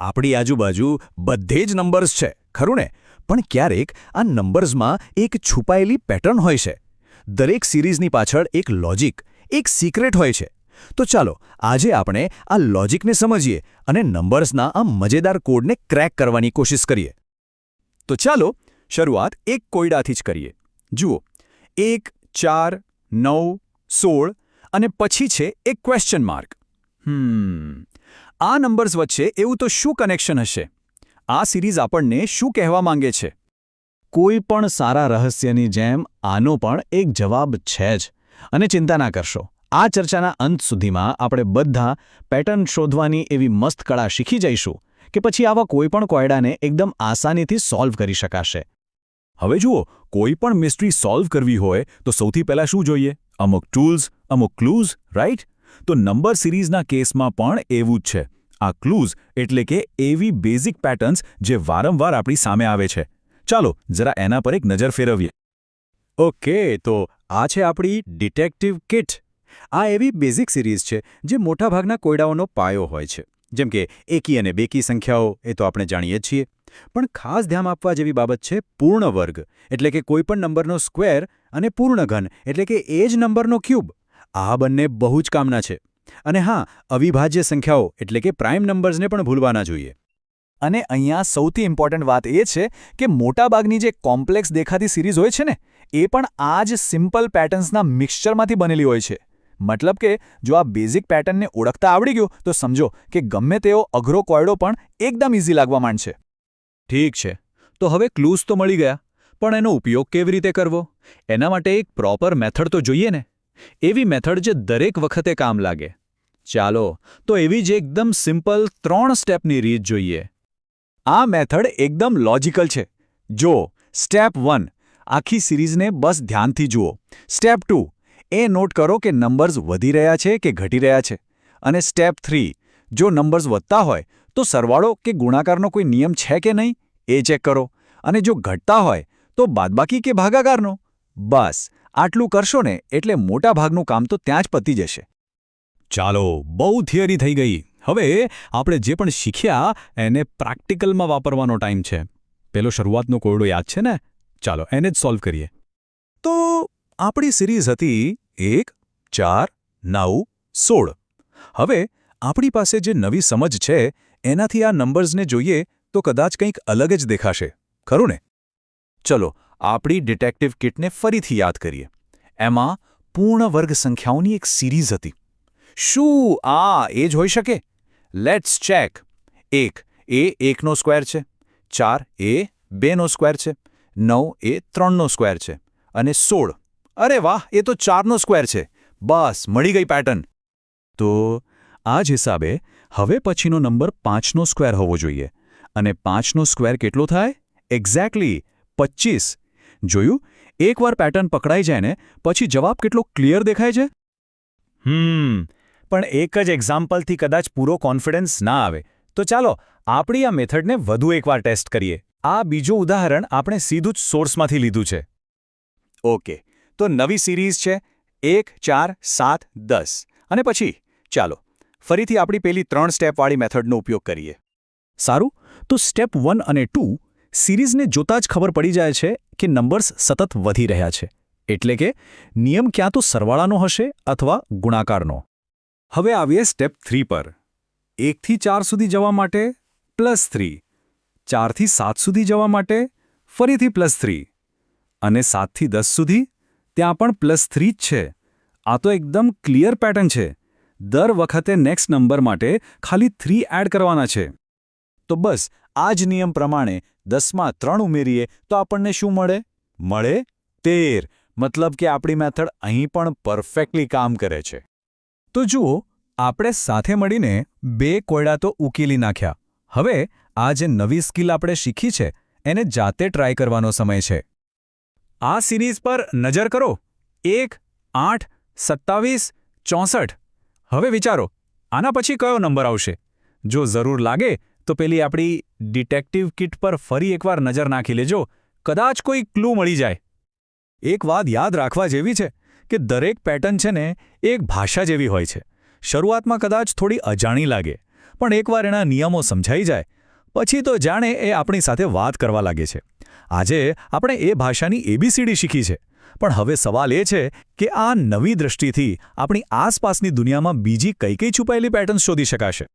આપણી આજુબાજુ બધે જ નંબર્સ છે, ખરું ને? પણ ક્યારેક આ નંબર્સમાં એક છુપાયેલી પેટર્ન હોય છે. દરેક સિરીઝની પાછળ એક લોજિક એક સિક્રેટ હોય છે. તો ચાલો, આજે આપણે આ લોજિકને સમજીએ અને નંબર્સના આ મજેદાર કોડને ક્રેક કરવાની કોશિશ કરીએ. તો ચાલો, શરૂઆત એક કોયડાથી જ કરીએ. જુઓ, એક, ચાર, નવ, સોળ અને પછી છે એક ક્વેશ્ચન માર્ક હમ આ નંબર્સ વચ્ચે એવું તો શું કનેક્શન હશે? આ સિરીઝ આપણને શું કહેવા માંગે છે? કોઈ પણ સારા રહસ્યની જેમ આનો પણ એક જવાબ છે જ. અને ચિંતા ના કરશો. આ ચર્ચાના અંત સુધીમાં આપણે બધા પેટર્ન શોધવાની એવી મસ્ત કળા શીખી જઈશું કે પછી આવા કોઈપણ કોયડાને એકદમ આસાનીથી સોલ્વ કરી શકાશે. હવે જુઓ, કોઈ પણ મિસ્ટ્રી સોલ્વ કરવી હોય તો સૌથી પહેલાં શું જોઈએ? અમુક ટૂલ્સ અમુક ક્લૂઝ રાઈટ તો નંબર સિરીઝના કેસમાં પણ એવું જ છે. આ ક્લૂઝ એટલે કે એવી બેઝિક પેટર્ન્સ જે વારંવાર આપણી સામે આવે છે. ચાલો, જરા એના પર એક નજર ફેરવીએ. ઓકે, તો આ છે આપણી ડિટેક્ટિવ કિટ. આ એવી બેઝિક સિરીઝ છે જે મોટાભાગના કોયડાઓનો પાયો હોય છે. જેમ કે એકી અને બેકી સંખ્યાઓ, એ તો આપણે જાણીએ છીએ. પણ ખાસ ધ્યાન આપવા જેવી બાબત છે પૂર્ણ વર્ગ, એટલે કે કોઈપણ નંબરનો સ્ક્વેર અને પૂર્ણઘન એટલે કે એ જ નંબરનો ક્યુબ. આ બંને બહુ જ કામના છે. અને હા, અવિભાજ્ય સંખ્યાઓ એટલે કે પ્રાઇમ નંબર્સને પણ ભૂલવાના જોઈએ. અને અહીંયા સૌથી ઇમ્પોર્ટન્ટ વાત એ છે કે મોટાભાગની જે કોમ્પ્લેક્સ દેખાતી સિરીઝ હોય છે ને, એ પણ આ જ સિમ્પલ પેટર્ન્સના મિક્સચરમાંથી બનેલી હોય છે. મતલબ કે, જો આ બેઝિક પેટર્નને ઓળખતા આવડી ગયું, તો સમજો કે ગમે તેવો અઘરો કોયડો પણ એકદમ ઇઝી લાગવા માંડશે ઠીક છે. તો હવે ક્લૂઝ તો મળી ગયા, પણ એનો ઉપયોગ કેવી રીતે કરવો? એના માટે એક પ્રોપર મેથડ તો જોઈએ ને. એવી મેથડ જે દરેક વખતે કામ લાગે. ચાલો, તો એવી જ એકદમ સિમ્પલ ત્રણ સ્ટેપની રીત જોઈએ. આ મેથડ એકદમ લોજિકલ છે. જો, સ્ટેપ વન, આખી સિરીઝને બસ ધ્યાનથી જુઓ. સ્ટેપ ટુ, એ નોટ કરો કે નંબર્સ વધી રહ્યા છે કે ઘટી રહ્યા છે. અને સ્ટેપ થ્રી, જો નંબર્સ વધતા હોય, તો સરવાળો કે ગુણાકારનો કોઈ નિયમ છે કે નહીં, એ ચેક કરો. અને જો ઘટતા હોય, તો બાદબાકી કે ભાગાકારનો. બસ આટલું કરશો ને એટલે મોટા ભાગનું કામ તો ત્યાં જ પતી જશે. ચાલો, બહુ થિયરી થઈ ગઈ. હવે આપણે જે પણ શીખ્યા એને પ્રેક્ટિકલમાં વાપરવાનો ટાઈમ છે. પેલો શરૂઆતનો કોયડો યાદ છે ને? ચાલો, એને જ સોલ્વ કરીએ. તો આપણી સિરીઝ હતી એક, ચાર, નવ, સોળ. હવે આપણી પાસે જે નવી સમજ છે, એનાથી આ નંબર્સને જોઈએ તો કદાચ કંઈક અલગ જ દેખાશે. ખરું ને? ચલો આપણી ડિટેક્ટિવ કિટને ફરીથી યાદ કરીએ. એમાં પૂર્ણ વર્ગ સંખ્યાઓની એક સિરીઝ હતી. શું આ એ જ હોઈ શકે? લેટ્સ ચેક એક, એ એકનો સ્ક્વેર છે. ચાર, એ બેનો સ્ક્વેર છે. નવ, એ ત્રણનો સ્ક્વેર છે. અને સોળ. અરે વાહ, એ તો ચારનો સ્ક્વેર છે. બસ, મળી ગઈ પેટર્ન તો આ જ હિસાબે હવે પછીનો નંબર પાંચનો સ્ક્વેર હોવો જોઈએ. અને પાંચનો સ્ક્વેર કેટલો થાય? એક્ઝેક્ટલી પચ્ચીસ. જોયું? એકવાર પેટર્ન પકડાઈ જાય ને પછી જવાબ કેટલો ક્લિયર દેખાય છે? હમ પણ એક જ એક્ઝામ્પલથી કદાચ પૂરો કોન્ફિડન્સ ના આવે. તો ચાલો આપણી આ મેથડને વધુ એકવાર ટેસ્ટ કરીએ. આ બીજું ઉદાહરણ આપણે સીધું જ સોર્સમાંથી લીધું છે. ઓકે તો નવી સિરીઝ છે. એક ચાર સાત દસ. અને પછી ચાલો ફરીથી આપણી પેલી ત્રણ સ્ટેપવાળી મેથડનો ઉપયોગ કરીએ. સારું? તો સ્ટેપ વન અને ટુ સિરીઝને જોતા જ ખબર પડી જાય છે કે નંબર્સ સતત વધી રહ્યા છે. એટલે કે નિયમ ક્યાં તો સરવાળાનો હશે અથવા ગુણાકારનો. હવે આવીએ સ્ટેપ થ્રી પર. એકથી ચાર સુધી જવા માટે પ્લસ થ્રી ચારથી સાત સુધી જવા માટે ફરીથી પ્લસ થ્રી અને સાતથી દસ સુધી ત્યાં પણ પ્લસ થ્રી જ છે. આ તો એકદમ ક્લિયર પેટર્ન છે. દર વખતે નેક્સ્ટ નંબર માટે ખાલી થ્રી એડ કરવાના છે. તો બસ, આ જ નિયમ પ્રમાણે દસમાં ત્રણ ઉમેરીએ તો આપણને શું મળે? મળે તેર. મતલબ કે આપણી મેથડ અહીં પણ પરફેક્ટલી કામ કરે છે. તો જુઓ, આપણે સાથે મળીને બે કોયડા તો ઉકેલી નાખ્યા. હવે આ જે નવી સ્કિલ આપણે શીખી છે, એને જાતે ટ્રાય કરવાનો સમય છે. આ સિરીઝ પર નજર કરો. એક, આઠ, સત્તાવીસ, ચોસઠ. હવે વિચારો, આના પછી કયો નંબર આવશે? જો જરૂર લાગે તો પેલી આપણી ડિટેક્ટિવ કિટ પર ફરી એકવાર નજર નાખી લેજો. કદાચ કોઈ ક્લૂ મળી જાય. એક વાત યાદ રાખવા જેવી છે કે દરેક પેટર્ન છે ને એક ભાષા જેવી હોય છે. શરૂઆતમાં કદાચ થોડી અજાણી લાગે, પણ એકવાર એના નિયમો સમજાઈ જાય, પછી તો જાણે એ આપણી સાથે વાત કરવા લાગે છે. આજે આપણે એ ભાષાની એબીસીડી શીખી છે, પણ હવે સવાલ એ છે કે આ નવી દ્રષ્ટિથી આપણી આસપાસની દુનિયામાં બીજી કઈ કઈ છુપાયેલી પેટર્ન શોધી શકાશે?